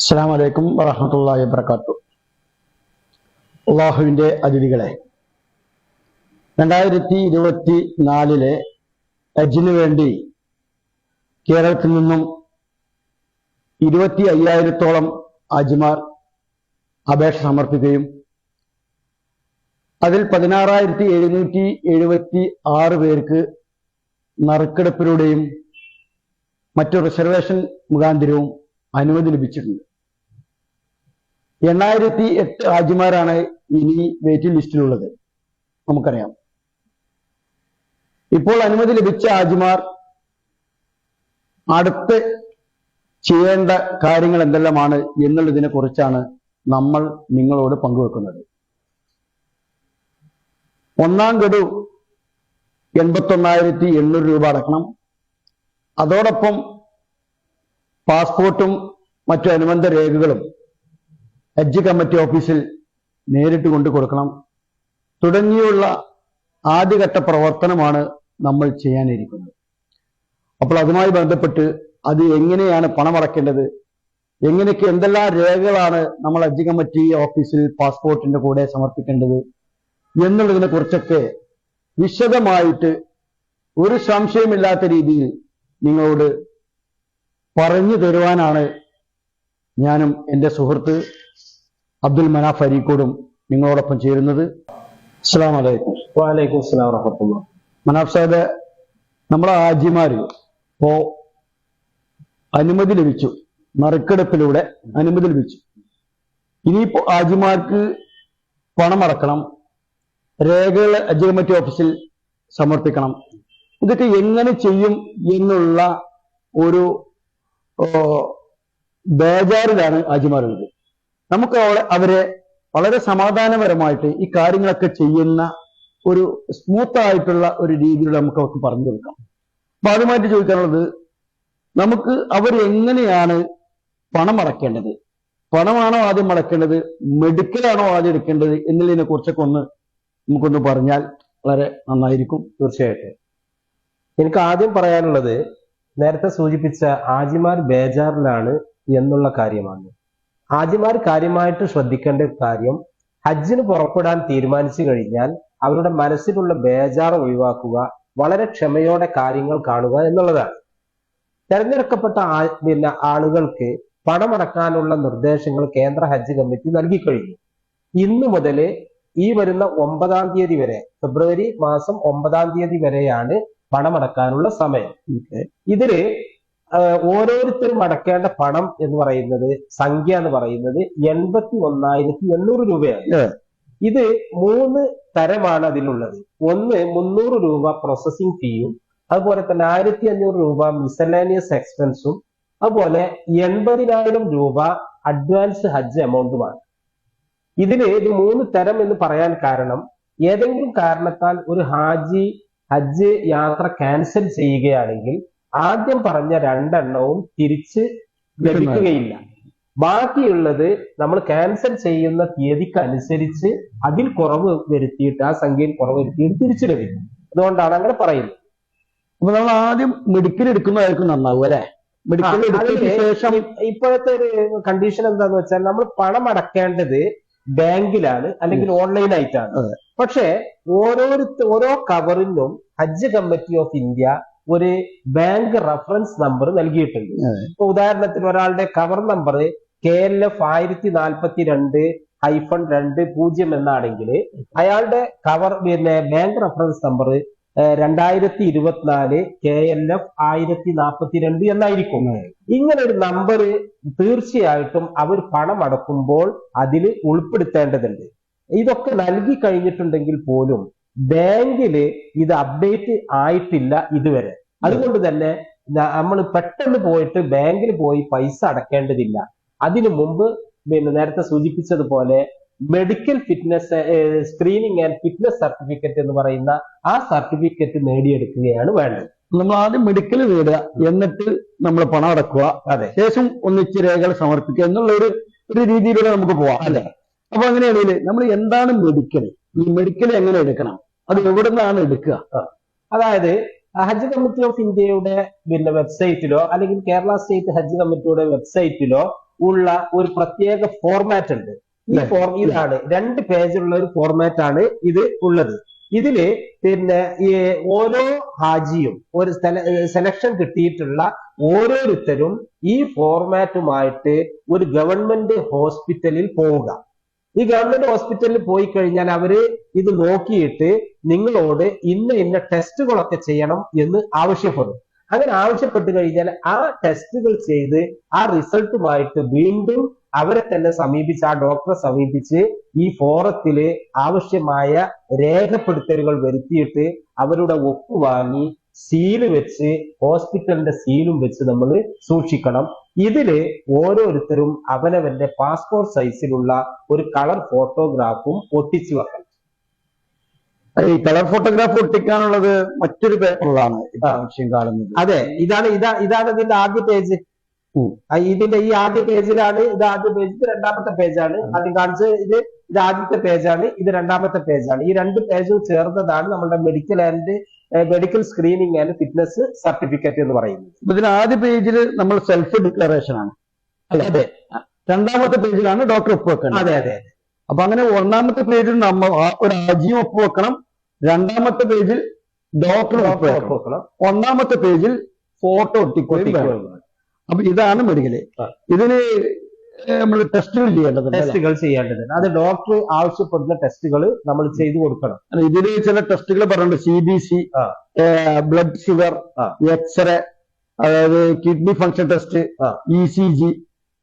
അസ്സാം വലൈക്കും വറഹമത്തല്ലാഹി വബർക്കാത്തു അള്ളാഹുവിന്റെ അതിഥികളെ രണ്ടായിരത്തി ഇരുപത്തി നാലിലെ ഹജ്ജിന് വേണ്ടി കേരളത്തിൽ നിന്നും ഇരുപത്തി അയ്യായിരത്തോളം ഹാജിമാർ അപേക്ഷ സമർപ്പിക്കുകയും അതിൽ പതിനാറായിരത്തി എഴുന്നൂറ്റി എഴുപത്തി ആറ് പേർക്ക് നറുക്കെടുപ്പിലൂടെയും മറ്റു റിസർവേഷൻ മുഖാന്തിരവും അനുമതി ലഭിച്ചിട്ടുണ്ട്. എണ്ണായിരത്തി എട്ട് ഹാജിമാരാണ് ഇനി വെയിറ്റിംഗ് ലിസ്റ്റിലുള്ളത് നമുക്കറിയാം. ഇപ്പോൾ അനുമതി ലഭിച്ച ഹാജിമാർ അടുത്ത് ചെയ്യേണ്ട കാര്യങ്ങൾ എന്തെല്ലാമാണ് എന്നുള്ളതിനെ കുറിച്ചാണ് നമ്മൾ നിങ്ങളോട് പങ്കുവെക്കുന്നത്. ഒന്നാം ഗഡു എൺപത്തൊന്നായിരത്തി എണ്ണൂറ് രൂപ അടക്കണം. അതോടൊപ്പം പാസ്പോർട്ടും മറ്റു അനുബന്ധ രേഖകളും ഹജ്ജ് കമ്മിറ്റി ഓഫീസിൽ നേരിട്ട് കൊണ്ടു കൊടുക്കണം. തുടങ്ങിയുള്ള ആദ്യഘട്ട പ്രവർത്തനമാണ് നമ്മൾ ചെയ്യാനിരിക്കുന്നത്. അപ്പോൾ അതുമായി ബന്ധപ്പെട്ട് അത് എങ്ങനെയാണ് പണമടക്കേണ്ടത്? എങ്ങനെയൊക്കെ എന്തെല്ലാം രേഖകളാണ് നമ്മൾ ഹജ്ജ് കമ്മിറ്റി ഓഫീസിൽ പാസ്പോർട്ടിന്റെ കൂടെ സമർപ്പിക്കേണ്ടത്? എന്നുള്ളതിനെ കുറിച്ചൊക്കെ വിശദമായിട്ട് ഒരു സംശയമില്ലാത്ത രീതിയിൽ നിങ്ങളോട് പറഞ്ഞു തരുവാനാണ് ഞാനും എന്റെ സുഹൃത്ത് അബ്ദുൽ മനാഫ് അരീക്കോടും നിങ്ങളോടൊപ്പം ചേരുന്നത്. അസ്സാം വലൈക്കും വാലൈക്കും സ്ലാം വറഹമത്തുള്ള. മനാഫ് സാഹിബ് നമ്മളെ ആജിമാർ ഇപ്പോ അനുമതി ലഭിച്ചു. നറുക്കെടുപ്പിലൂടെ അനുമതി ലഭിച്ചു. ഇനിയിപ്പോ ആജിമാർക്ക് പണം അടക്കണം രേഖകൾ ഹജ്ജ് ഓഫീസിൽ സമർപ്പിക്കണം. ഇതൊക്കെ എങ്ങനെ ചെയ്യും എന്നുള്ള ഒരു ബേജാറിലാണ് ഹാജിമാരുള്ളത്. നമുക്ക് അവരെ വളരെ സമാധാനപരമായിട്ട് ഈ കാര്യങ്ങളൊക്കെ ചെയ്യുന്ന ഒരു സ്മൂത്ത് ആയിട്ടുള്ള ഒരു രീതിയിൽ നമുക്ക് അവർക്ക് പറഞ്ഞു കൊടുക്കാം. അപ്പൊ ആദ്യമായിട്ട് ചോദിക്കാനുള്ളത് നമുക്ക് അവർ എങ്ങനെയാണ് പണം അടക്കേണ്ടത്? പണമാണോ ആദ്യം അടക്കേണ്ടത്? മെഡിക്കലാണോ ആദ്യം എടുക്കേണ്ടത്? എന്നുള്ളതിനെ കുറിച്ചൊക്കെ ഒന്ന് നമുക്കൊന്ന് പറഞ്ഞാൽ വളരെ നന്നായിരിക്കും. തീർച്ചയായിട്ടും. എനിക്ക് ആദ്യം പറയാനുള്ളത് നേരത്തെ സൂചിപ്പിച്ച ആജിമാർ ബേജാറിലാണ് എന്നുള്ള കാര്യമാണ്. ആജിമാർ കാര്യമായിട്ട് ശ്രദ്ധിക്കേണ്ട കാര്യം ഹജ്ജിന് പുറപ്പെടാൻ തീരുമാനിച്ചു കഴിഞ്ഞാൽ അവരുടെ മനസ്സിലുള്ള ബേജാർ ഒഴിവാക്കുക വളരെ ക്ഷമയോടെ കാര്യങ്ങൾ കാണുക എന്നുള്ളതാണ്. തെരഞ്ഞെടുക്കപ്പെട്ട പിന്നെ ആളുകൾക്ക് പണമടക്കാനുള്ള നിർദ്ദേശങ്ങൾ കേന്ദ്ര ഹജ്ജ് കമ്മിറ്റി നൽകിക്കഴിഞ്ഞു ഇന്നു മുതൽ ഈ വരുന്ന ഒമ്പതാം തീയതി വരെ ഫെബ്രുവരി മാസം ഒമ്പതാം തീയതി വരെയാണ് പണമടക്കാനുള്ള സമയം. ഇതിൽ ഓരോരുത്തരും അടക്കേണ്ട പണം എന്ന് പറയുന്നത് സംഖ്യ എന്ന് പറയുന്നത് എൺപത്തി ഒന്നായിരത്തി എണ്ണൂറ് രൂപയാണ് ഇത് മൂന്ന് തരമാണ് അതിലുള്ളത്. ഒന്ന് മുന്നൂറ് രൂപ പ്രോസസ്സിംഗ് ഫീയും അതുപോലെ തന്നെ ആയിരത്തി അഞ്ഞൂറ് രൂപ മിസലാനിയസ് എക്സ്പെൻസും അതുപോലെ എൺപതിനായിരം രൂപ അഡ്വാൻസ് ഹജ്ജ് എമൗണ്ടുമാണ് ഇതിന് ഇത് മൂന്ന് തരം എന്ന് പറയാൻ കാരണം ഏതെങ്കിലും കാരണത്താൽ ഒരു ഹാജി ഹജ്ജ് യാത്ര ക്യാൻസൽ ചെയ്യുകയാണെങ്കിൽ ആദ്യം പറഞ്ഞ രണ്ടെണ്ണവും തിരിച്ച് ലഭിക്കുകയില്ല. ബാക്കിയുള്ളത് നമ്മൾ ക്യാൻസൽ ചെയ്യുന്ന തീയതിക്ക് അനുസരിച്ച് അതിൽ കുറവ് വരുത്തിയിട്ട് ആ സംഖ്യയിൽ കുറവ് വരുത്തിയിട്ട് തിരിച്ചു ലഭിക്കും. അതുകൊണ്ടാണ് അങ്ങനെ പറയുന്നത്. അപ്പൊ നമ്മൾ ആദ്യം മെഡിക്കൽ എടുക്കുന്നതായിരിക്കും നന്നാവും അല്ലെ? മെഡിക്കൽ എടുത്തതിന് ശേഷം ഇപ്പോഴത്തെ ഒരു കണ്ടീഷൻ എന്താന്ന് വെച്ചാൽ നമ്മൾ പണം അടക്കേണ്ടത് ബാങ്കിലാണ് അല്ലെങ്കിൽ ഓൺലൈൻ ആയിട്ടാണ്. പക്ഷേ ഓരോരുത്ത ഓരോ കവറിനും ഹജ്ജ് കമ്മിറ്റി ഓഫ് ഇന്ത്യ ഒരു ബാങ്ക് റഫറൻസ് നമ്പർ നൽകിയിട്ടുണ്ട്. ഇപ്പൊ ഉദാഹരണത്തിന് ഒരാളുടെ cover number K L F ആയിരത്തി നാൽപ്പത്തി രണ്ട് ഹൈഫൺ രണ്ട് പൂജ്യം എന്നാണെങ്കിൽ അയാളുടെ കവർ പിന്നെ ബാങ്ക് റഫറൻസ് നമ്പർ രണ്ടായിരത്തി ഇരുപത്തിനാല് കെ എൽ എഫ് ആയിരത്തി നാൽപ്പത്തി രണ്ട് എന്നായിരിക്കും. ഇങ്ങനെ ഒരു നമ്പർ തീർച്ചയായിട്ടും അവർ പണം അടക്കുമ്പോൾ അതിൽ ഉൾപ്പെടുത്തേണ്ടതുണ്ട്. ഇതൊക്കെ നൽകി കഴിഞ്ഞിട്ടുണ്ടെങ്കിൽ പോലും ബാങ്കിൽ ഇത് അപ്ഡേറ്റ് ആയിട്ടില്ല ഇതുവരെ. അതുകൊണ്ട് തന്നെ നമ്മൾ പെട്ടെന്ന് പോയിട്ട് ബാങ്കിൽ പോയി പൈസ അടക്കേണ്ടതില്ല. അതിനു മുമ്പ് പിന്നെ നേരത്തെ സൂചിപ്പിച്ചതുപോലെ medical fitness screening and fitness certificate എന്ന് പറയുന്ന ആ സർട്ടിഫിക്കറ്റ് നേടിയെടുക്കുകയാണ് വേണ്ടത്. നമ്മൾ ആദ്യം മെഡിക്കൽ നേടുക എന്നിട്ട് നമ്മൾ പണം അടക്കുക. അതെ. ശേഷം ഒന്നിച്ച് രേഖകൾ സമർപ്പിക്കുക എന്നുള്ള ഒരു ഒരു രീതിയിലൂടെ നമുക്ക് പോവാം അല്ലെ? അപ്പൊ അങ്ങനെയാണെങ്കിൽ നമ്മൾ എന്താണ് മെഡിക്കൽ ഈ മെഡിക്കൽ എങ്ങനെ എടുക്കണം? അത് എവിടെ നിന്നാണ് എടുക്കുക അതായത് ഹജ്ജ് കമ്മിറ്റി ഓഫ് ഇന്ത്യയുടെ പിന്നെ വെബ്സൈറ്റിലോ അല്ലെങ്കിൽ കേരള സ്റ്റേറ്റ് ഹജ്ജ് കമ്മിറ്റിയുടെ വെബ്സൈറ്റിലോ ഉള്ള ഒരു പ്രത്യേക ഫോർമാറ്റ് ഉണ്ട്. ഈ? ഫോർ ഇതാണ് രണ്ട് പേജുള്ള ഒരു ഫോർമാറ്റ് ആണ് ഇത് ഉള്ളത്. ഇതിൽ പിന്നെ ഈ ഓരോ ഹാജിയും ഒരു സെലക്ഷൻ കിട്ടിയിട്ടുള്ള ഓരോരുത്തരും ഈ ഫോർമാറ്റുമായിട്ട് ഒരു ഗവൺമെന്റ് ഹോസ്പിറ്റലിൽ പോവുക. ഈ ഗവൺമെന്റ് ഹോസ്പിറ്റലിൽ പോയി കഴിഞ്ഞാൽ അവർ ഇത് നോക്കിയിട്ട് നിങ്ങളോട് ഇന്ന ഇന്ന ടെസ്റ്റുകളൊക്കെ ചെയ്യണം എന്ന് ആവശ്യപ്പെടും. അങ്ങനെ ആവശ്യപ്പെട്ടു കഴിഞ്ഞാൽ ആ ടെസ്റ്റുകൾ ചെയ്ത് ആ റിസൾട്ടുമായിട്ട് വീണ്ടും അവരെ തന്നെ സമീപിച്ച് ആ ഡോക്ടറെ സമീപിച്ച് ഈ ഫോറത്തിൽ ആവശ്യമായ രേഖപ്പെടുത്തലുകൾ വരുത്തിയിട്ട് അവരുടെ ഒപ്പ് വാങ്ങി സീൽ വെച്ച് ഹോസ്പിറ്റലിന്റെ സീലും വെച്ച് നമ്മൾ സൂക്ഷിക്കണം. ഇതിൽ ഓരോരുത്തരും അവനവന്റെ പാസ്പോർട്ട് സൈസിലുള്ള ഒരു കളർ ഫോട്ടോഗ്രാഫും ഒട്ടിച്ചു വെക്കണം. ഈ കളർ ഫോട്ടോഗ്രാഫ് ഒട്ടിക്കാനുള്ളത് മറ്റൊരു പേപ്പറിലാണ് ഇപ്പൊ ആവശ്യം കാണുന്നത്. അതെ ഇതാണ് ഇതാ ഇതാണ് ഇതിന്റെ ആദ്യ പേജ്. ഇതിന്റെ ഈ ആദ്യ പേജിലാണ് ഇത് ആദ്യ പേജ് ഇത് രണ്ടാമത്തെ പേജാണ്. ആദ്യം കാണിച്ച് ഇത് ഇത് ആദ്യത്തെ പേജാണ് ഇത് രണ്ടാമത്തെ പേജാണ്. ഈ രണ്ട് പേജും ചേർന്നതാണ് നമ്മുടെ medical and medical screening and fitness certificate എന്ന് പറയുന്നത്. ഇതിന് ആദ്യ പേജിൽ നമ്മൾ സെൽഫ് ഡിക്ലറേഷൻ ആണ്. അതെ. രണ്ടാമത്തെ പേജിലാണ് ഡോക്ടർ ഒപ്പ് വെക്കുന്നത് അതെ അതെ അപ്പൊ അങ്ങനെ ഒന്നാമത്തെ പേജിൽ നമ്മൾ ഒരു അജിയും ഒപ്പ് വെക്കണം. രണ്ടാമത്തെ പേജിൽ ഡോക്ടർ ഒപ്പ് വെക്കണം. ഒന്നാമത്തെ പേജിൽ ഫോട്ടോ ഒട്ടിക്കൊട്ടി അപ്പൊ ഇതാണ് മെഡിക്കൽ. ഇതിന് നമ്മൾ ടെസ്റ്റുകൾ ചെയ്യേണ്ടതുണ്ട് ടെസ്റ്റുകൾ ചെയ്യേണ്ടതുണ്ട്. അത് ഡോക്ടർ ആവശ്യപ്പെടുന്ന ടെസ്റ്റുകൾ നമ്മൾ ചെയ്തു കൊടുക്കണം. ഇതിന് ചില ടെസ്റ്റുകൾ പറഞ്ഞിട്ടുണ്ട്. C B C blood sugar x ray അതായത് kidney function test. E C G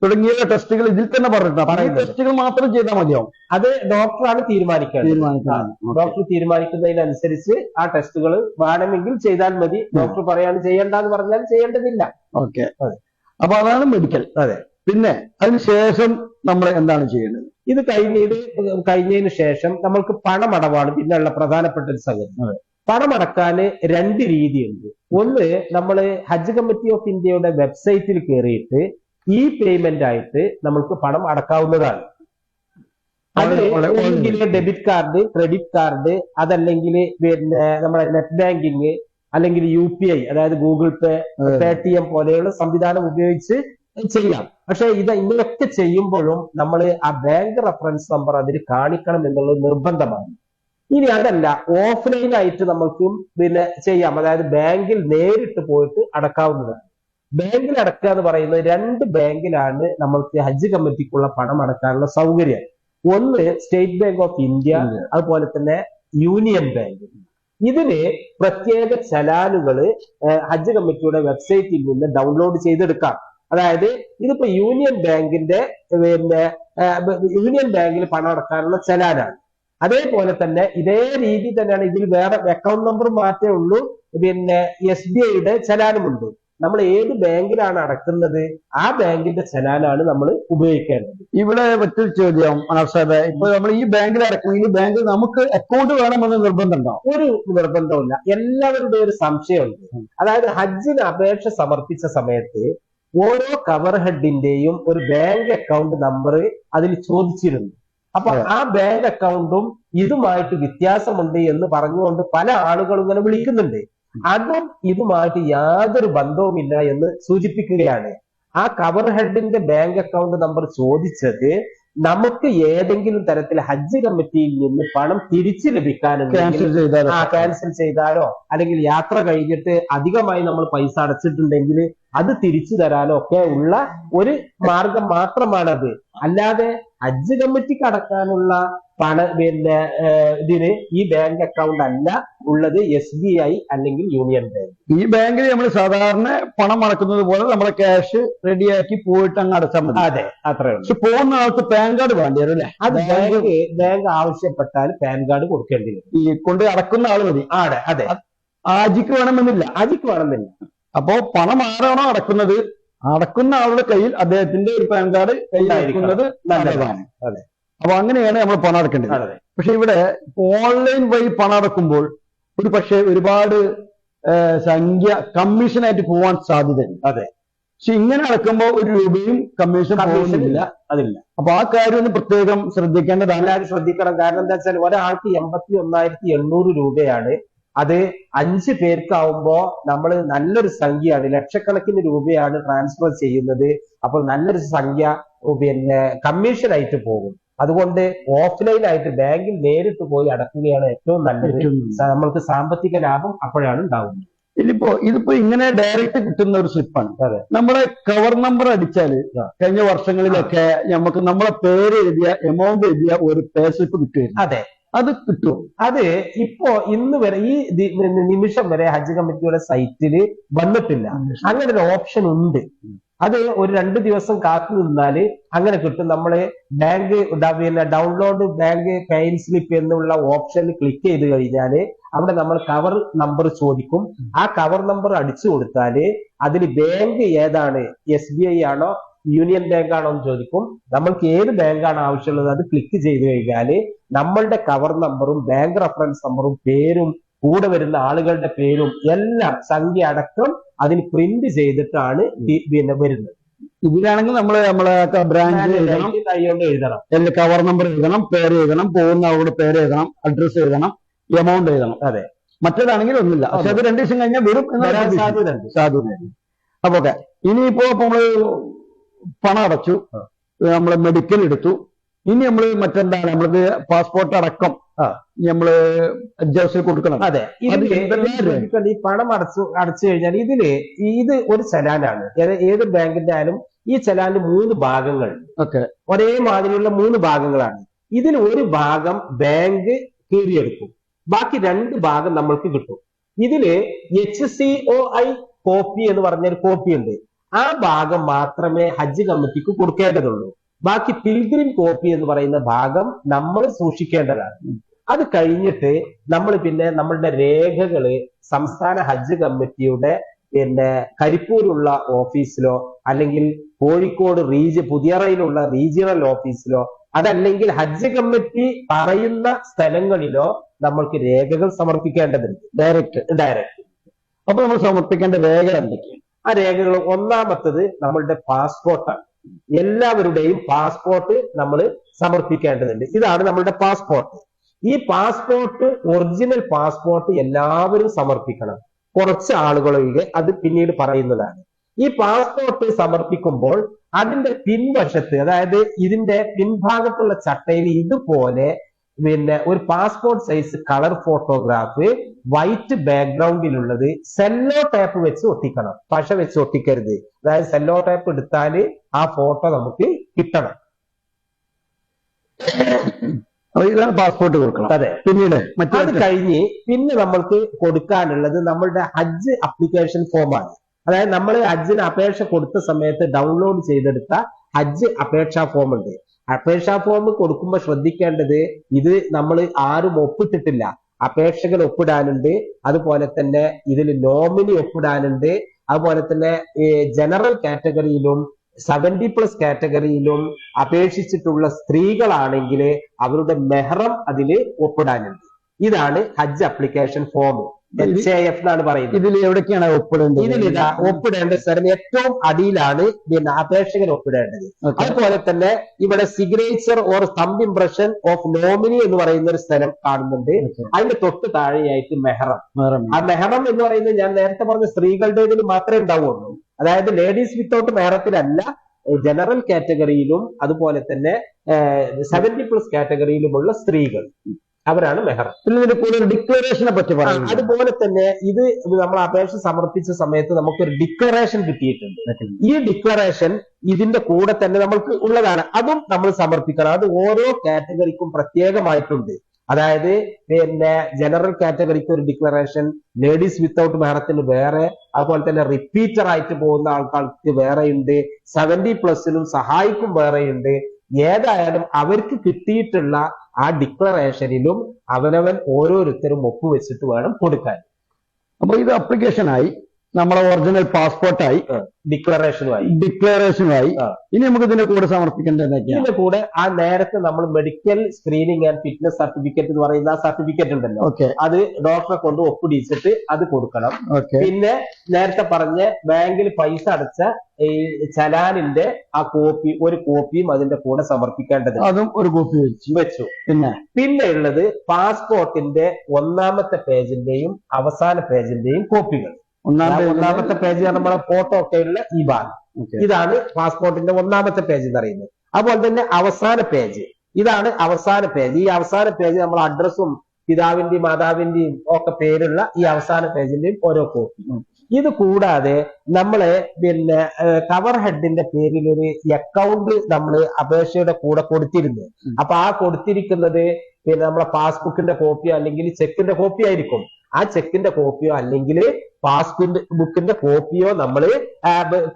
തുടങ്ങിയ ടെസ്റ്റുകൾ ഇതിൽ തന്നെ പറഞ്ഞിട്ടുണ്ട്. ഈ ടെസ്റ്റുകൾ മാത്രം ചെയ്താൽ മതിയാവും. അത് ഡോക്ടറാണ് തീരുമാനിക്കുന്നത് ഡോക്ടർ തീരുമാനിക്കുന്നതിനനുസരിച്ച് ആ ടെസ്റ്റുകൾ വേണമെങ്കിൽ ചെയ്താൽ മതി. ഡോക്ടർ പറയാണ് ചെയ്യേണ്ടെന്ന് പറഞ്ഞാൽ ചെയ്യേണ്ടതില്ല. ഓക്കെ. അതെ. അപ്പൊ അതാണ് മെഡിക്കൽ അതെ. പിന്നെ അതിനുശേഷം നമ്മൾ എന്താണ് ചെയ്യേണ്ടത്? ഇത് കഴിഞ്ഞത് കഴിഞ്ഞതിന് ശേഷം നമ്മൾക്ക് പണമടവാണ് പിന്നെയുള്ള പ്രധാനപ്പെട്ട ഒരു സംഗതി. പണമടക്കാൻ രണ്ട് രീതിയുണ്ട്. ഒന്ന് നമ്മൾ ഹജ്ജ് കമ്മിറ്റി ഓഫ് ഇന്ത്യയുടെ വെബ്സൈറ്റിൽ കയറിയിട്ട് ഈ പേയ്മെന്റ് ആയിട്ട് നമ്മൾക്ക് പണം അടക്കാവുന്നതാണ്. അതിൽ ഡെബിറ്റ് കാർഡ് ക്രെഡിറ്റ് കാർഡ് അതല്ലെങ്കിൽ പിന്നെ നമ്മുടെ നെറ്റ് ബാങ്കിങ് അല്ലെങ്കിൽ യു പി ഐ അതായത് ഗൂഗിൾ പേ പേ ടി എം പോലെയുള്ള സംവിധാനം ഉപയോഗിച്ച് ചെയ്യാം. പക്ഷേ ഇത് ഇങ്ങനെയൊക്കെ ചെയ്യുമ്പോഴും നമ്മൾ ആ ബാങ്ക് റഫറൻസ് നമ്പർ അതിൽ കാണിക്കണം എന്നുള്ളത് നിർബന്ധമാണ്. ഇനി അതല്ല ഓഫ്ലൈൻ ആയിട്ട് നമുക്കും പിന്നെ ചെയ്യാം. അതായത് ബാങ്കിൽ നേരിട്ട് പോയിട്ട് അടക്കാവുന്നതാണ്. ബാങ്കിൽ അടക്കുക എന്ന് പറയുന്നത് രണ്ട് ബാങ്കിലാണ് നമ്മൾക്ക് ഹജ്ജ് കമ്മിറ്റിക്കുള്ള പണം അടക്കാനുള്ള സൗകര്യം. ഒന്ന് State Bank of India India. അതുപോലെ തന്നെ യൂണിയൻ ബാങ്ക്. ഇതിന് പ്രത്യേക ചലാനുകൾ ഹജ്ജ് കമ്മിറ്റിയുടെ വെബ്സൈറ്റിൽ നിന്ന് ഡൗൺലോഡ് ചെയ്തെടുക്കാം. അതായത് ഇതിപ്പോ യൂണിയൻ ബാങ്കിന്റെ പിന്നെ യൂണിയൻ ബാങ്കിൽ പണം അടക്കാനുള്ള ചലാനാണ്. അതേപോലെ തന്നെ ഇതേ രീതി തന്നെയാണ് ഇതിൽ വേറെ അക്കൗണ്ട് നമ്പർ മാത്രമേ ഉള്ളൂ. പിന്നെ എസ് ബി ഐയുടെ ചലാനുമുണ്ട്. നമ്മൾ ഏത് ബാങ്കിലാണ് അടക്കുന്നത്? ആ ബാങ്കിന്റെ ചലാനാണ് നമ്മൾ ഉപയോഗിക്കേണ്ടത്. ഇവിടെ മറ്റൊരു ചോദ്യം സാഹേബ് ഇപ്പൊ നമ്മൾ ഈ ബാങ്കിൽ അടക്കണമെങ്കിൽ ബാങ്കിൽ നമുക്ക് അക്കൗണ്ട് വേണമെന്ന് നിർബന്ധമുണ്ടോ? ഒരു നിർബന്ധമില്ല എല്ലാവരുടെയും ഒരു സംശയമുണ്ട്. അതായത് ഹജ്ജിന് അപേക്ഷ സമർപ്പിച്ച സമയത്ത് ഓരോ കവർ ഹെഡിന്റെയും ഒരു ബാങ്ക് അക്കൗണ്ട് നമ്പർ അതിൽ ചോദിച്ചിരുന്നു. അപ്പൊ ആ ബാങ്ക് അക്കൗണ്ടും ഇതുമായിട്ട് വ്യത്യാസമുണ്ട് എന്ന് പറഞ്ഞുകൊണ്ട് പല ആളുകളും ഇങ്ങനെ വിളിക്കുന്നുണ്ട്. അതും ഇതുമായിട്ട് യാതൊരു ബന്ധവുമില്ല എന്ന് സൂചിപ്പിക്കുകയാണ്. ആ കവർ ഹെഡിന്റെ ബാങ്ക് അക്കൗണ്ട് നമ്പർ ചോദിച്ചത് നമുക്ക് ഏതെങ്കിലും തരത്തിൽ ഹജ്ജ് കമ്മിറ്റിയിൽ നിന്ന് പണം തിരിച്ചു ലഭിക്കാനുണ്ടെങ്കിൽ ആ ക്യാൻസൽ ചെയ്താലോ? അല്ലെങ്കിൽ യാത്ര കഴിഞ്ഞിട്ട് അധികമായി നമ്മൾ പൈസ അടച്ചിട്ടുണ്ടെങ്കിൽ അത് തിരിച്ചു തരാനോ ഒക്കെ ഉള്ള ഒരു മാർഗം മാത്രമാണത്. അല്ലാതെ ഹജ്ജ് കമ്മിറ്റിക്ക് അടക്കാനുള്ള പണ പിന്നെ ഇതിന് ഈ ബാങ്ക് അക്കൗണ്ട് അല്ല ഉള്ളത് എസ് ബി ഐ അല്ലെങ്കിൽ യൂണിയൻ ബാങ്ക് ഈ ബാങ്കിൽ നമ്മൾ സാധാരണ പണം അടക്കുന്നത് പോലെ നമ്മളെ ക്യാഷ് റെഡിയാക്കി പോയിട്ട് അങ്ങ് അടച്ചാൽ മതി. അതെ അത്രേ ഉള്ളൂ. പക്ഷെ പോകുന്ന ആൾക്ക് പാൻ കാർഡ് വേണ്ടി വരും അല്ലേ? അത് ബാങ്ക് ബാങ്ക് ആവശ്യപ്പെട്ടാൽ പാൻ കാർഡ് കൊടുക്കേണ്ടി വരും. ഈ കൊണ്ട് അടക്കുന്ന ആൾ മതി. ആണ് അതെ. ആജിക്ക് വേണമെന്നില്ല. ആജിക്ക് വേണമെന്നില്ല. അപ്പോ പണം ആരാണോ അടക്കുന്നത് അടക്കുന്ന ആളുടെ കയ്യിൽ അദ്ദേഹത്തിന്റെ ഒരു പാൻ കാർഡ് കയ്യിലായിരിക്കുന്നത് നല്ലതാണ്. അതെ. അപ്പൊ അങ്ങനെയാണ് നമ്മൾ പണം അടക്കേണ്ടത്. പക്ഷെ ഇവിടെ ഓൺലൈൻ വഴി പണം അടക്കുമ്പോൾ ഒരു പക്ഷേ ഒരുപാട് സംഖ്യ കമ്മീഷനായിട്ട് പോവാൻ സാധ്യതയുണ്ട്. അതെ. പക്ഷെ ഇങ്ങനെ അടക്കുമ്പോൾ ഒരു രൂപയും കമ്മീഷൻ കമ്മീഷൻ പോകുന്നില്ല അതില്ല. അപ്പൊ ആ കാര്യം ഒന്ന് പ്രത്യേകം ശ്രദ്ധിക്കേണ്ടതാണ്. എല്ലാവരും ശ്രദ്ധിക്കണം. കാരണം എന്താ വെച്ചാൽ ഒരാൾക്ക് എൺപത്തി ഒന്നായിരത്തി എണ്ണൂറ് രൂപയാണ് അത് അഞ്ച് പേർക്കാവുമ്പോ നമ്മൾ നല്ലൊരു സംഖ്യയാണ് ലക്ഷക്കണക്കിന് രൂപയാണ് ട്രാൻസ്ഫർ ചെയ്യുന്നത്. അപ്പോൾ നല്ലൊരു സംഖ്യ പിന്നെ കമ്മീഷൻ ആയിട്ട് പോകും. അതുകൊണ്ട് ഓഫ്ലൈൻ ആയിട്ട് ബാങ്കിൽ നേരിട്ട് പോയി അടക്കുകയാണ് ഏറ്റവും നല്ലത്. നമ്മൾക്ക് സാമ്പത്തിക ലാഭം അപ്പോഴാണ് ഉണ്ടാവുന്നത്. ഇതിപ്പോ ഇതിപ്പോ ഇങ്ങനെ ഡയറക്റ്റ് കിട്ടുന്ന ഒരു സ്ലിപ്പാണ് അതെ. നമ്മളെ കവർ നമ്പർ അടിച്ചാൽ കഴിഞ്ഞ വർഷങ്ങളിലൊക്കെ നമുക്ക് നമ്മളെ പേര് എഴുതിയ എമൗണ്ട് എഴുതിയ ഒരു പേ സ്ലിപ്പ് കിട്ടുമായിരുന്നു അതെ കിട്ടും. അത് ഇപ്പോ ഇന്ന് വരെ ഈ നിമിഷം വരെ ഹജ്ജ് കമ്മിറ്റിയുടെ സൈറ്റിൽ വന്നിട്ടില്ല. അങ്ങനെ ഒരു ഓപ്ഷൻ ഉണ്ട്. അത് ഒരു രണ്ട് ദിവസം കാത്തു നിന്നാൽ അങ്ങനെ കിട്ടും. നമ്മൾ ബാങ്ക് പിന്നെ ഡൗൺലോഡ് ബാങ്ക് പെയിൻ സ്ലിപ്പ് എന്നുള്ള ഓപ്ഷനിൽ ക്ലിക്ക് ചെയ്ത് കഴിഞ്ഞാൽ അവിടെ നമ്മൾ കവർ നമ്പർ ചോദിക്കും. ആ കവർ നമ്പർ അടിച്ചു കൊടുത്താൽ അതിൽ ബാങ്ക് ഏതാണ് എസ് ബി ഐ ആണോ യൂണിയൻ ബാങ്ക് ആണോ എന്ന് ചോദിക്കും. നമ്മൾക്ക് ഏത് ബാങ്കാണ് ആവശ്യമുള്ളത് അത് ക്ലിക്ക് ചെയ്ത് കഴിഞ്ഞാൽ നമ്മളുടെ കവർ നമ്പറും ബാങ്ക് റെഫറൻസ് നമ്പറും പേരും കൂടെ വരുന്ന ആളുകളുടെ പേരും എല്ലാം സംഖ്യ അടക്കം അതിന് പ്രിന്റ് ചെയ്തിട്ടാണ് പിന്നെ വരുന്നത്. ഇതിലാണെങ്കിൽ നമ്മൾ നമ്മളെ ബ്രാഞ്ച് എഴുതണം. കവർ നമ്പർ എഴുതണം. പേര് എഴുതണം പോകുന്ന അവരുടെ പേര് എഴുതണം അഡ്രസ് എഴുതണം എമൗണ്ട് എഴുതണം. അതെ. മറ്റേതാണെങ്കിൽ ഒന്നുമില്ല. പക്ഷെ അത് രണ്ടു ദിവസം കഴിഞ്ഞാൽ വരും സാധ്യത സാധ്യത അപ്പൊ ഓക്കെ ഇനിയിപ്പോ നമ്മൾ പണം അടച്ചു. നമ്മൾ നമ്മൾ മെഡിക്കൽ എടുത്തു. ഇനി നമ്മൾ മറ്റെന്താണ്? നമ്മൾക്ക് പാസ്പോർട്ട് അടക്കം. നമ്മൾ ജോസിൽ കൊടുക്കണം. അതെ. ഈ പണം അടച്ചു അടച്ചു കഴിഞ്ഞാൽ ഇതിൽ ഇത് ഒരു ചലാനാണ്. ഏത് ബാങ്കിന്റെ ആയാലും ഈ ചലാനിന് മൂന്ന് ഭാഗങ്ങൾ. ഓക്കെ. ഒരേ മാതിരിയുള്ള മൂന്ന് ഭാഗങ്ങളാണ്. ഇതിൽ ഒരു ഭാഗം ബാങ്ക് കീറിയെടുക്കും. ബാക്കി രണ്ട് ഭാഗം നമ്മൾക്ക് കിട്ടും. ഇതിൽ H C O I copy എന്ന് പറഞ്ഞൊരു കോപ്പി ഉണ്ട്. ആ ഭാഗം മാത്രമേ ഹജ്ജ് കമ്മിറ്റിക്ക് കൊടുക്കേണ്ടതുള്ളൂ. ബാക്കി പിൽഗ്രിം കോപ്പി എന്ന് പറയുന്ന ഭാഗം നമ്മൾ സൂക്ഷിക്കേണ്ടതാണ്. അത് കഴിഞ്ഞിട്ട് നമ്മൾ പിന്നെ നമ്മളുടെ രേഖകൾ സംസ്ഥാന ഹജ്ജ് കമ്മിറ്റിയുടെ പിന്നെ കരിപ്പൂരുള്ള ഓഫീസിലോ അല്ലെങ്കിൽ കോഴിക്കോട് റീജിയ പുതിയറയിലുള്ള റീജിയണൽ ഓഫീസിലോ അതല്ലെങ്കിൽ ഹജ്ജ് കമ്മിറ്റി പറയുന്ന സ്ഥലങ്ങളിലോ നമ്മൾക്ക് രേഖകൾ സമർപ്പിക്കേണ്ടതുണ്ട്. Direct direct. അപ്പൊ നമ്മൾ സമർപ്പിക്കേണ്ട രേഖ എന്തൊക്കെയാണ്? ആ രേഖകൾ ഒന്നാമത്തത് നമ്മളുടെ പാസ്പോർട്ടാണ് എല്ലാവരുടെയും പാസ്പോർട്ട് നമ്മൾ സമർപ്പിക്കേണ്ടതുണ്ട്. ഇതാണ് നമ്മളുടെ പാസ്പോർട്ട് ഈ പാസ്പോർട്ട് ഒറിജിനൽ പാസ്പോർട്ട് എല്ലാവരും സമർപ്പിക്കണം. കുറച്ച് ആളുകളൊഴികെ അത് പിന്നീട് പറയുന്നതാണ്. ഈ പാസ്പോർട്ട് സമർപ്പിക്കുമ്പോൾ അതിന്റെ പിൻവശത്ത് അതായത് ഇതിന്റെ പിൻഭാഗത്തുള്ള ചട്ടയിൽ ഇതുപോലെ പിന്നെ ഒരു passport size colour photograph white ബാക്ക്ഗ്രൗണ്ടിലുള്ളത് sello tape വെച്ച് ഒട്ടിക്കണം. പശ വെച്ച് ഒട്ടിക്കരുത്. അതായത് സെല്ലോ ടേപ്പ് എടുത്താൽ ആ ഫോട്ടോ നമുക്ക് കിട്ടണം. ഇതാണ് പാസ്പോർട്ട് കൊടുക്കണം. അതെ. പിന്നീട് അത് കഴിഞ്ഞ് പിന്നെ നമ്മൾക്ക് കൊടുക്കാനുള്ളത് നമ്മളുടെ ഹജ്ജ് അപ്ലിക്കേഷൻ ഫോമാണ് അതായത് നമ്മൾ ഹജ്ജിന് അപേക്ഷ കൊടുത്ത സമയത്ത് ഡൗൺലോഡ് ചെയ്തെടുത്ത ഹജ്ജ് അപേക്ഷാ ഫോം ഉണ്ട്. അപേക്ഷാ ഫോം കൊടുക്കുമ്പോൾ ശ്രദ്ധിക്കേണ്ടത് ഇത് നമ്മൾ ആരും ഒപ്പിട്ടിട്ടില്ല. അപേക്ഷകൾ ഒപ്പിടാനുണ്ട്. അതുപോലെ തന്നെ ഇതിൽ നോമിനി ഒപ്പിടാനുണ്ട്. അതുപോലെ തന്നെ ജനറൽ കാറ്റഗറിയിലും സെവന്റി പ്ലസ് കാറ്റഗറിയിലും അപേക്ഷിച്ചിട്ടുള്ള സ്ത്രീകളാണെങ്കിൽ അവരുടെ മെഹറം അതിൽ ഒപ്പിടാനുണ്ട്. ഇതാണ് ഹജ്ജ് അപ്ലിക്കേഷൻ ഫോം എന്നാണ് പറയുന്നത്. ഇതിൽ എവിടേക്കാണ് ഒപ്പിടേണ്ടത്? ഇതിലിതാ ഒപ്പിടേണ്ട സ്ഥലം ഏറ്റവും അടിയിലാണ് പിന്നെ അപേക്ഷകൻ ഒപ്പിടേണ്ടത്. അതുപോലെ തന്നെ ഇവിടെ signature or thumb impression of nominee എന്ന് പറയുന്ന ഒരു സ്ഥലം കാണുന്നുണ്ട്. അതിന്റെ തൊട്ട് താഴെയായിട്ട് മെഹറം. ആ മെഹറം എന്ന് പറയുന്നത് ഞാൻ നേരത്തെ പറഞ്ഞ സ്ത്രീകളുടെ ഇതിൽ മാത്രമേ ഉണ്ടാവുള്ളൂ. അതായത് ലേഡീസ് വിത്തൗട്ട് മെഹറത്തിലല്ല ജനറൽ കാറ്റഗറിയിലും അതുപോലെ തന്നെ സെവന്റി പ്ലസ് കാറ്റഗറിയിലുമുള്ള സ്ത്രീകൾ. അവരാണ് മെഹർ. പിന്നെ ഇതിന്റെ കൂടെ ഒരു ഡിക്ലറേഷനെ പറ്റി പറയാം അതുപോലെ തന്നെ ഇത് നമ്മൾ അപേക്ഷ സമർപ്പിച്ച സമയത്ത് നമുക്കൊരു ഡിക്ലറേഷൻ കിട്ടിയിട്ടുണ്ട്. ഈ ഡിക്ലറേഷൻ ഇതിന്റെ കൂടെ തന്നെ നമ്മൾക്ക് ഉള്ളതാണ്. അതും നമ്മൾ സമർപ്പിക്കണം. അത് ഓരോ കാറ്റഗറിക്കും പ്രത്യേകമായിട്ടുണ്ട്. അതായത് പിന്നെ ജനറൽ കാറ്റഗറിക്ക് ഒരു ഡിക്ലറേഷൻ ലേഡീസ് വിത്തൗട്ട് മെഹറത്തിന് വേറെ അതുപോലെ തന്നെ റിപ്പീറ്റർ ആയിട്ട് പോകുന്ന ആൾക്കാർക്ക് വേറെയുണ്ട്. സെവന്റി പ്ലസിനും സഹായിക്കും വേറെയുണ്ട്. ഏതായാലും അവർക്ക് കിട്ടിയിട്ടുള്ള ആ ഡിക്ലറേഷനിലും അവനവൻ ഓരോരുത്തരും ഒപ്പുവെച്ചിട്ട് വേണം കൊടുക്കാൻ. അപ്പൊ ഇത് ആയി നമ്മളെ ഒറിജിനൽ പാസ്പോർട്ടായി ഡിക്ലറേഷനുമായി ഡിക്ലറേഷനുമായി ഇനി നമുക്ക് ഇതിന്റെ കൂടെ സമർപ്പിക്കേണ്ടത് ഇതിന്റെ കൂടെ ആ നേരത്തെ നമ്മൾ medical screening and fitness certificate എന്ന് പറയുന്ന ആ സർട്ടിഫിക്കറ്റ് ഉണ്ടല്ലോ. ഓക്കെ. അത് ഡോക്ടറെ കൊണ്ട് ഒപ്പിടിച്ചിട്ട് അത് കൊടുക്കണം. ഓക്കെ. പിന്നെ നേരത്തെ പറഞ്ഞ ബാങ്കിൽ പൈസ അടച്ച ഈ ചലാനിന്റെ ആ കോപ്പി ഒരു കോപ്പിയും അതിന്റെ കൂടെ സമർപ്പിക്കേണ്ടത് അതും ഒരു കോപ്പി വെച്ചു. വെച്ചു. പിന്നെ? പിന്നെ ഉള്ളത് പാസ്പോർട്ടിന്റെ ഒന്നാമത്തെ പേജിന്റെയും അവസാന പേജിന്റെയും കോപ്പികൾ ഒന്നാം ഒന്നാമത്തെ പേജ് നമ്മുടെ ഫോട്ടോ ഒക്കെ ഉള്ള ഈ ഭാഗം. ഇതാണ് പാസ്പോർട്ടിന്റെ ഒന്നാമത്തെ പേജ് എന്ന് പറയുന്നത്. അതുപോലെ തന്നെ അവസാന പേജ് ഇതാണ് അവസാന പേജ് ഈ അവസാന പേജ് നമ്മൾ അഡ്രസ്സും പിതാവിന്റെയും മാതാവിന്റെയും ഒക്കെ പേരുള്ള ഈ അവസാന പേജിന്റെയും ഓരോ കോപ്പി ഇത് കൂടാതെ നമ്മൾ പിന്നെ കവർ ഹെഡിന്റെ പേരിൽ ഒരു അക്കൗണ്ട് നമ്മൾ അപേക്ഷയുടെ കൂടെ കൊടുത്തിരുന്നു. അപ്പൊ ആ കൊടുത്തിരിക്കുന്നത് പിന്നെ നമ്മളെ പാസ്ബുക്കിന്റെ കോപ്പിയോ അല്ലെങ്കിൽ ചെക്കിന്റെ കോപ്പി ആയിരിക്കും. ആ ചെക്കിന്റെ കോപ്പിയോ അല്ലെങ്കിൽ പാസ്ബുക്ക് ബുക്കിന്റെ കോപ്പിയോ നമ്മൾ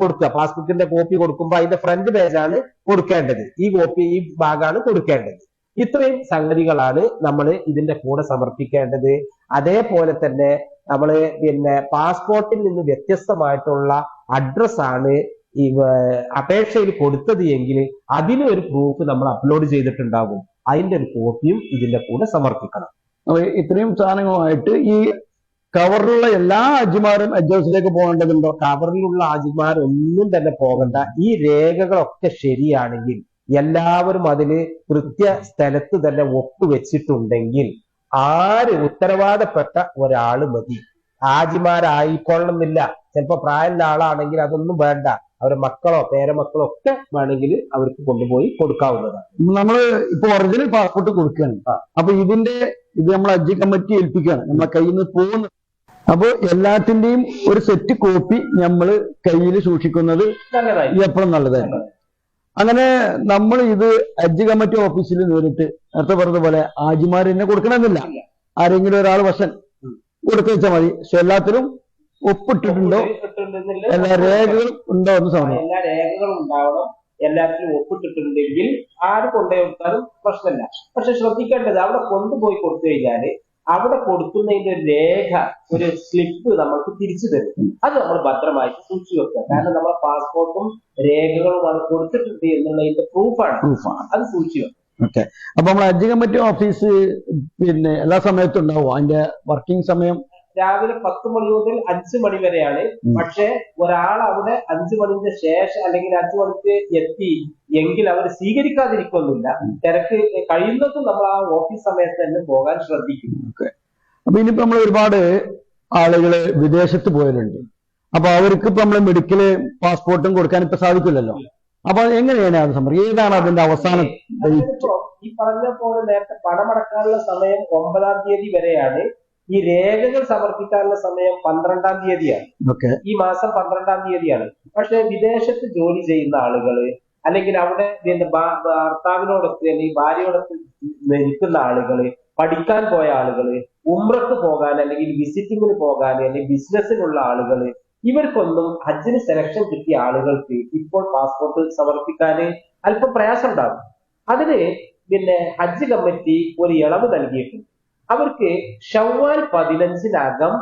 കൊടുക്കുക. പാസ്ബുക്കിന്റെ കോപ്പി കൊടുക്കുമ്പോൾ അതിന്റെ ഫ്രണ്ട് പേജാണ് കൊടുക്കേണ്ടത്. ഈ കോപ്പി ഈ ഭാഗമാണ് കൊടുക്കേണ്ടത്. ഇത്രയും സംഗതികളാണ് നമ്മൾ ഇതിന്റെ കൂടെ സമർപ്പിക്കേണ്ടത്. അതേപോലെ തന്നെ നമ്മൾ പിന്നെ പാസ്പോർട്ടിൽ നിന്ന് വ്യത്യസ്തമായിട്ടുള്ള അഡ്രസ് ആണ് ഈ അപേക്ഷയിൽ കൊടുത്തത് എങ്കിൽ അതിന് ഒരു പ്രൂഫ് നമ്മൾ അപ്ലോഡ് ചെയ്തിട്ടുണ്ടാകും. അതിന്റെ ഒരു കോപ്പിയും ഇതിന്റെ കൂടെ സമർപ്പിക്കണം. ഇത്രയും സാധനങ്ങളുമായിട്ട് ഈ കവറിലുള്ള എല്ലാ അജിമാരും അജ്ജോസിലേക്ക് പോകേണ്ടതുണ്ടോ? കവറിലുള്ള ഒന്നും തന്നെ പോകണ്ട. ഈ രേഖകളൊക്കെ ശരിയാണെങ്കിൽ എല്ലാവരും അതിൽ കൃത്യ സ്ഥലത്ത് തന്നെ ഒപ്പുവെച്ചിട്ടുണ്ടെങ്കിൽ ആര് ഉത്തരവാദപ്പെട്ട ഒരാൾ മതി. ആജിമാരായിക്കൊള്ളണമെന്നില്ല. ചിലപ്പോ പ്രായമുള്ള ആളാണെങ്കിൽ അതൊന്നും വേണ്ട. അവരെ മക്കളോ പേരമക്കളോ ഒക്കെ വേണമെങ്കിൽ അവർക്ക് കൊണ്ടുപോയി കൊടുക്കാവുന്നതാണ്. നമ്മൾ ഇപ്പൊ ഒറിജിനൽ പാസ്പോർട്ട് കൊടുക്കുകയാണ്. അപ്പൊ ഇതിന്റെ ഇത് നമ്മൾ അജ്ജി കമ്മിറ്റി ഏൽപ്പിക്കുകയാണ്. നമ്മളെ കയ്യിൽ നിന്ന് പോകുന്നു അപ്പൊ എല്ലാത്തിന്റെയും ഒരു സെറ്റ് കോപ്പി നമ്മൾ കയ്യിൽ സൂക്ഷിക്കുന്നത് എപ്പോഴും നല്ലതായിരുന്നു അങ്ങനെ നമ്മൾ ഇത് ഹജ്ജ് കമ്മിറ്റി ഓഫീസിൽ നേരിട്ട് നേരത്തെ പറഞ്ഞതുപോലെ പോലെ ആജിമാർ തന്നെ കൊടുക്കണമെന്നില്ല. ആരെങ്കിലും ഒരാൾ വശൻ. കൊടുത്തു വെച്ചാൽ മതി. പക്ഷെ എല്ലാത്തിലും ഒപ്പിട്ടിട്ടുണ്ടോ? എല്ലാ രേഖകളും ഉണ്ടോ എന്ന് സമയം. എല്ലാ രേഖകളും ഉണ്ടാവണം. എല്ലാത്തിലും ഒപ്പിട്ടിട്ടുണ്ടെങ്കിൽ ആര് കൊണ്ടുപോയി കൊടുത്താലും പ്രശ്നമില്ല. പക്ഷെ ശ്രദ്ധിക്കേണ്ടത് അവിടെ കൊണ്ടുപോയി കൊടുത്തു കഴിഞ്ഞാൽ അവിടെ കൊടുക്കുന്നതിന്റെ ഒരു രേഖ ഒരു സ്ലിപ്പ് നമ്മൾക്ക് തിരിച്ചു തരും. അത് നമ്മൾ ഭദ്രമായിട്ട് സൂക്ഷിച്ചു വെക്കുക. കാരണം നമ്മളെ പാസ്പോർട്ടും രേഖകളും അത് കൊടുത്തിട്ടുണ്ട് എന്നുള്ളതിന്റെ പ്രൂഫാണ് പ്രൂഫാണ് അത് സൂക്ഷിച്ചു വെക്കുക. ഓക്കെ അപ്പൊ നമ്മൾ ഹജ്ജ് കമ്മിറ്റി ഓഫീസ് പിന്നെ എല്ലാ സമയത്തും ഉണ്ടാവും അതിന്റെ വർക്കിംഗ് സമയം? രാവിലെ പത്ത് മണി മുതൽ അഞ്ചു മണി വരെയാണ്. പക്ഷെ ഒരാൾ അവിടെ അഞ്ചു മണിന്റെ ശേഷം അല്ലെങ്കിൽ അഞ്ചു മണിക്ക് എത്തി എങ്കിൽ അവർ സ്വീകരിക്കാതിരിക്കൊന്നുമില്ല തിരക്ക് കഴിയുന്നതും നമ്മൾ ആ ഓഫീസ് സമയത്ത് തന്നെ പോകാൻ ശ്രദ്ധിക്കും. അപ്പൊ ഇനിയിപ്പോ നമ്മൾ ഒരുപാട് ആളുകൾ വിദേശത്ത് പോയവരുണ്ട്. അപ്പൊ അവർക്ക് ഇപ്പൊ നമ്മൾ മെഡിക്കൽ പാസ്പോർട്ടും കൊടുക്കാൻ ഇപ്പൊ സാധിക്കില്ലല്ലോ? അപ്പൊ എങ്ങനെയാണ് അത് സംഭവം ഏതാണ് അതിന്റെ അവസാനം ഈ പറഞ്ഞ പോലെ നേരത്തെ പണമടക്കാനുള്ള സമയം ഒമ്പതാം തീയതി വരെയാണ്. ഈ രേഖകൾ സമർപ്പിക്കാനുള്ള സമയം പന്ത്രണ്ടാം തീയതിയാണ്. ഈ മാസം പന്ത്രണ്ടാം തീയതിയാണ്. പക്ഷെ വിദേശത്ത് ജോലി ചെയ്യുന്ന ആളുകൾ അല്ലെങ്കിൽ അവിടെ ഭർത്താവിനോടൊപ്പം ഭർത്താവിനോടൊത്ത് അല്ലെങ്കിൽ ഭാര്യയോടൊത്ത് നിൽക്കുന്ന ആളുകൾ പഠിക്കാൻ പോയ ആളുകൾ ഉമ്രക്ക് പോകാൻ അല്ലെങ്കിൽ വിസിറ്റിങ്ങിന് പോകാൻ അല്ലെങ്കിൽ ബിസിനസ്സിനുള്ള ആളുകൾ ഇവർക്കൊന്നും ഹജ്ജിന് സെലക്ഷൻ കിട്ടിയ ആളുകൾക്ക് ഇപ്പോൾ പാസ്പോർട്ട് സമർപ്പിക്കാന് അല്പം പ്രയാസം ഉണ്ടാകും അതിന് പിന്നെ ഹജ്ജ് കമ്മിറ്റി ഒരു ഇളവ് നൽകിയിട്ടുണ്ട്. അവർക്ക് ഷവ്വാൽ പതിനഞ്ചിനകം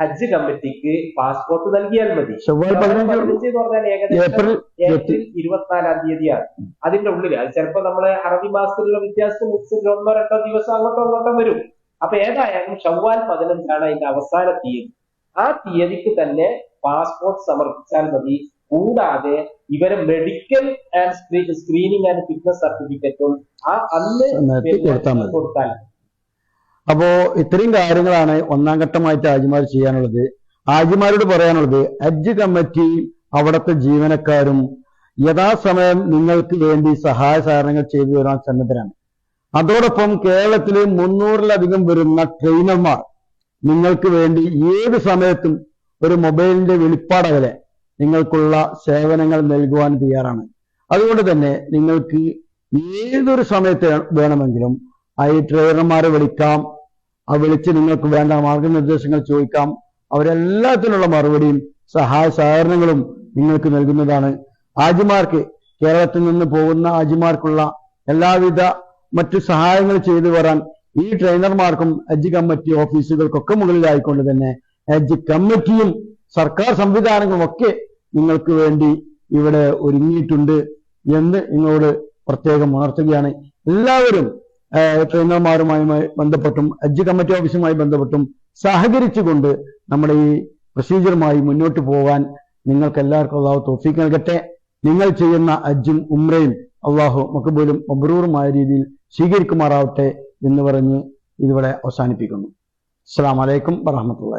ഹജ്ജ് കമ്മിറ്റിക്ക് പാസ്പോർട്ട് നൽകിയാൽ മതി. പതിനഞ്ച് എന്ന് പറഞ്ഞാൽ ഏകദേശം ഏപ്രിൽ ഇരുപത്തിനാലാം തീയതിയാണ്. അതിന്റെ ഉള്ളിൽ അത് ചിലപ്പോ നമ്മളെ അറബി മാസത്തിലുള്ള വ്യത്യാസം ഒന്നോ രണ്ടോ ദിവസം അങ്ങോട്ടോ അങ്ങോട്ടോ വരും. അപ്പൊ ഏതായാലും ഷവ്വാൽ പതിനഞ്ചാണ് അതിന്റെ അവസാന തീയതി. ആ തീയതിക്ക് തന്നെ പാസ്പോർട്ട് സമർപ്പിച്ചാൽ മതി. കൂടാതെ ഇവരെ medical and screening and fitness സർട്ടിഫിക്കറ്റും ആ അന്ന് കൊടുത്താൽ മതി. അപ്പോ ഇത്രയും കാര്യങ്ങളാണ് ഒന്നാം ഘട്ടമായിട്ട് ആജിമാർ ചെയ്യാനുള്ളത്. ആജിമാരോട് പറയാനുള്ളത് ഹജ്ജ് കമ്മിറ്റി അവിടുത്തെ ജീവനക്കാരും യഥാസമയം നിങ്ങൾക്ക് വേണ്ടി സഹായ സഹകരണങ്ങൾ ചെയ്തു തരാൻ സന്നദ്ധരാണ്. അതോടൊപ്പം കേരളത്തിൽ മുന്നൂറിലധികം വരുന്ന ട്രെയിനർമാർ നിങ്ങൾക്ക് വേണ്ടി ഏത് സമയത്തും ഒരു മൊബൈലിന്റെ വെളിപ്പാടകലെ നിങ്ങൾക്കുള്ള സേവനങ്ങൾ നൽകുവാൻ തയ്യാറാണ്. അതുകൊണ്ട് തന്നെ നിങ്ങൾക്ക് ഏതൊരു സമയത്ത് വേണമെങ്കിലും ആ ട്രെയിനർമാരെ വിളിക്കാം ആ വിളിച്ച് നിങ്ങൾക്ക് വേണ്ട മാർഗനിർദ്ദേശങ്ങൾ ചോദിക്കാം. അവരെല്ലാത്തിനുള്ള മറുപടിയും സഹായ സഹകരണങ്ങളും നിങ്ങൾക്ക് നൽകുന്നതാണ്. ആജിമാർക്ക് കേരളത്തിൽ നിന്ന് പോകുന്ന ആജിമാർക്കുള്ള എല്ലാവിധ മറ്റു സഹായങ്ങൾ ചെയ്തു വരാൻ ഈ ട്രെയിനർമാർക്കും ഹജ്ജ് കമ്മിറ്റി ഓഫീസുകൾക്കൊക്കെ മുകളിലായിക്കൊണ്ട് തന്നെ ഹജ്ജ് കമ്മിറ്റിയും സർക്കാർ സംവിധാനങ്ങളും ഒക്കെ നിങ്ങൾക്ക് വേണ്ടി ഇവിടെ ഒരുങ്ങിയിട്ടുണ്ട് എന്ന് നിങ്ങളോട് പ്രത്യേകം ഉണർത്തുകയാണ്. എല്ലാവരും ട്രെയിനർമാരുമായി ബന്ധപ്പെട്ടും ഹജ്ജ് കമ്മിറ്റി ഓഫീസുമായി ബന്ധപ്പെട്ടും സഹകരിച്ചുകൊണ്ട് നമ്മുടെ ഈ പ്രൊസീജിയറുമായി മുന്നോട്ട് പോകാൻ നിങ്ങൾക്ക് എല്ലാവർക്കും അള്ളാഹു തോഫീക്ക് നൽകട്ടെ. നിങ്ങൾ ചെയ്യുന്ന ഹജ്ജും ഉംറയും അള്ളാഹു മക്കബൂലും മബ്രൂറുമായ രീതിയിൽ സ്വീകരിക്കുമാറാവട്ടെ എന്ന് പറഞ്ഞ് ഇതിവിടെ അവസാനിപ്പിക്കുന്നു. അസ്സാം വലൈക്കും വറഹമത്തുള്ള